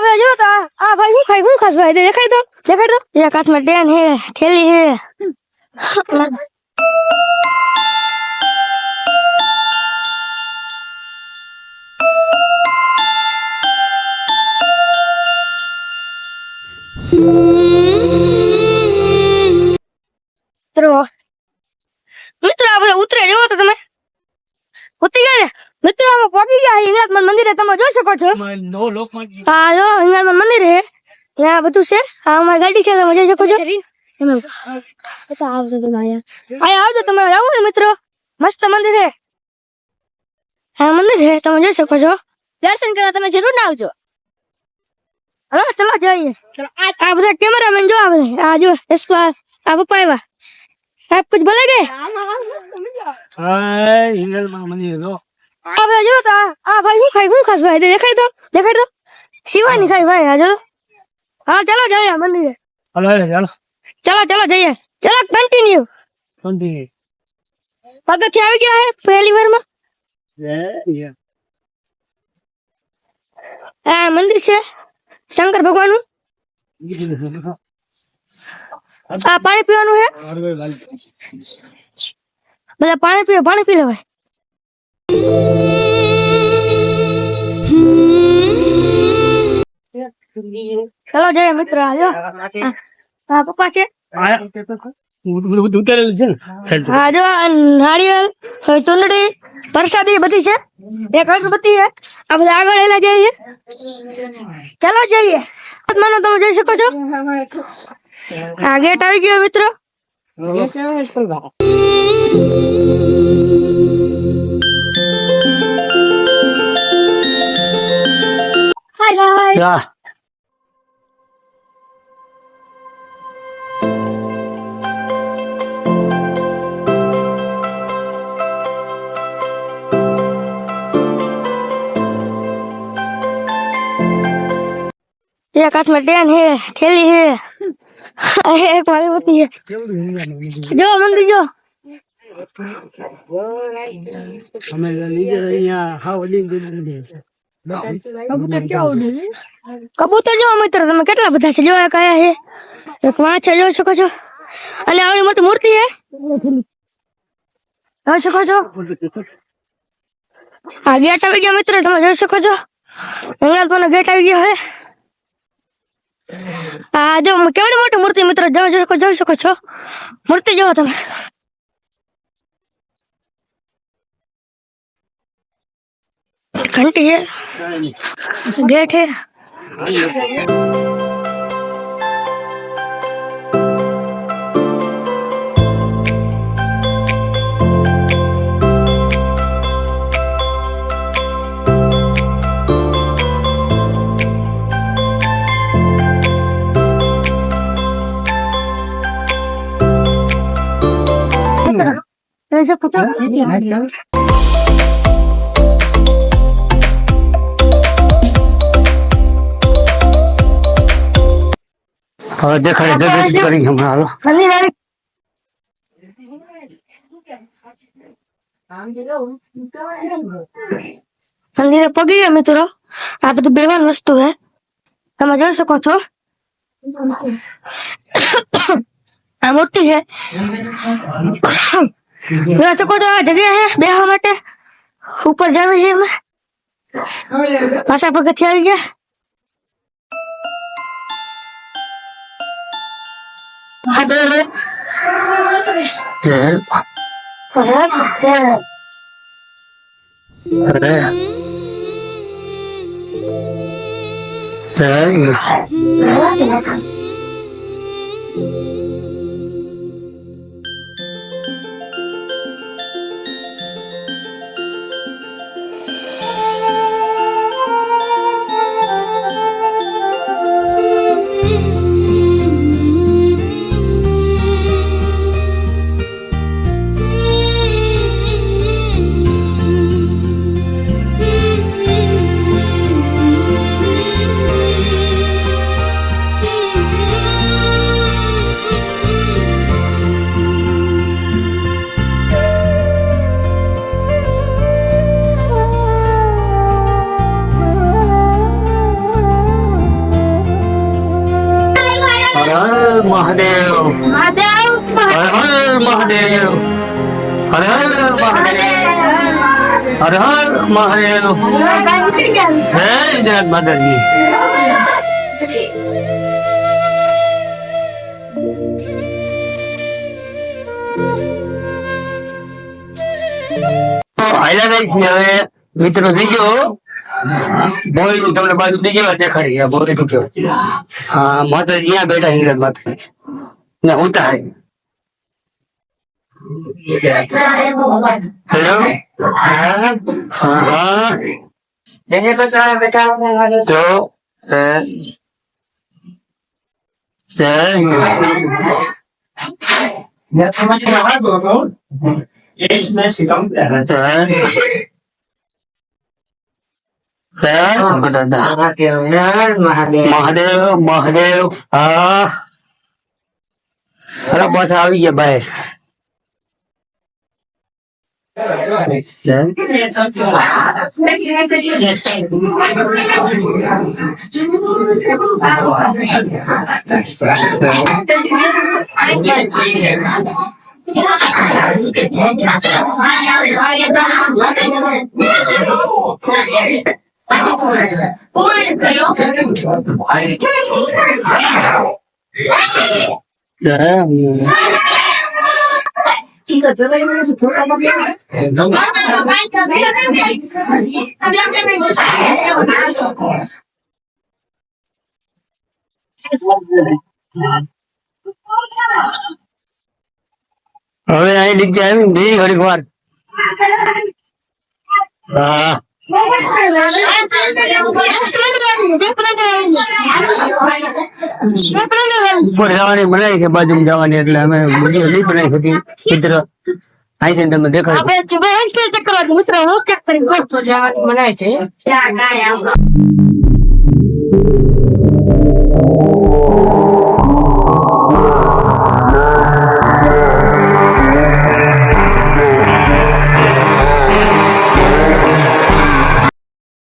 હવે જો તો આ ભાઈ હું ખાઈ હું ખાસ ભાઈ. દેખાય તો દેખાય તો. એક હાથમાં ટેન હે થેલી હે મિત્રો મિત્રો આ બધા ઉતરે જોવો તો તમે ઉતરી ગયા ને મિત્રો અમે ગયા મંદિરે તમે જોઈ શકો છો. હા જો હિંગળાજમાં મંદિર છે. ત્યાં બધું છે. હા અમારી ગાડી છે તમે જોઈ શકો છો. આવજો તમે અહીંયા. અહીંયા આવજો તમે આવો ને મિત્રો. મસ્ત મંદિર છે. હા મંદિર છે તમે જોઈ શકો છો. દર્શન કરવા તમે જરૂર ના આવજો. હલો ચલો જઈએ. આ બધા કેમેરામેન જો આ બધા. આ જો એસપા આ પપ્પા આવ્યા. આપ કુછ બોલે ગए હાય હિંગલમાં મંદિર જો. હવે જો તો આ ભાઈ હું ખાઈ હું ખાસ ભાઈ દેખાડ દો દેખાડ દો શિવાની ખાઈ ભાઈ આ જો. હા ચલો જઈએ મંદિરે. હાલો ચાલો ચલો ચલો જઈએ. ચલો કન્ટિન્યુ પગથિયા આવી ગયા હે પહેલી વારમાં? આ મંદિર છે? શંકર ભગવાનનું? આ પાણી પીવાનું છે બધા પાણી પીવે પાણી પી લેવાય. ચલો જઈએ મિત્ર આવ્યો હા પપ્પા છે? ઉતરેલું છે હા જો ચુંદડી, પ્રસાદી બધી છે. એક અગરબત્તી છે. આ બધા આગળ એલા જઈએ. ચાલો જઈએ. માનો તમે જઈ શકો છો. આ ગેટ આવી ગયો, મિત્રો. હાય હાય યા એક હાથમાં ટેન હે થેલી હે એક મારી હોતી હે જો મંદિર જો અમે નીચે અહીંયા હાવ અડીને દીધું કબૂતર જો મિત્રો તમે કેટલા બધા છે જોયા કયા છે એક વાંચ જોઈ શકો છો. અને આવડી મોટી મૂર્તિ છે જોઈ શકો છો. આ ગેટ આવી ગયો મિત્રો તમે જોઈ શકો છો. અંગલાલપનો ગેટ આવી ગયો હે. આ જો કેવડી મોટી મૂર્તિ મિત્રો જોઈ શકો જોઈ શકો છો. મૂર્તિ જોવો તમે. घंटी है गेट है Thank you. હવે દેખાડે દર્શન કરી હમણાં હાલો. મંદિરે પગી ગયા મિત્રો આ બધું બેવાન વસ્તુ હે. તમે જોઈ શકો છો. આ મૂર્તિ છે જોઈ શકો છો આ જગ્યા હે બેહવા માટે. ઉપર જાવે છે એમાં પાછા પગથિયા આવી ગયા. જય અરે મહાદેવ. મહાદેવ હર હર મહાદેવ. હર હર મહાદેવ. હર હર મહાદેવ. જય જગત માતાજી જાય છે હવે. મિત્રો બીજો બોયલું તમને બાજુ બીજી વાર દેખાડી બોરી બોયલું કેવું હા માતા અહીંયા બેઠા હિંગળાજ માતા ને ઉતારે. હેલો? હા હા. બેઠા કચરા બેટા. તો અ, જય મહાદેવ મહાદેવ હા અરે બસ આવી ગયા ભાઈ જય. હવે અહીં લીધે આવી બે ઘડીક વાર હા ઉપર જવાની બનાવી છે બાજુમાં જવાની એટલે અમે બીજી નહીં બનાવી શકી ચિત્ર અહીંથી તમે દેખાડો આપણે ચક્કર મિત્રો હું ચેક કરી જવાનું છે.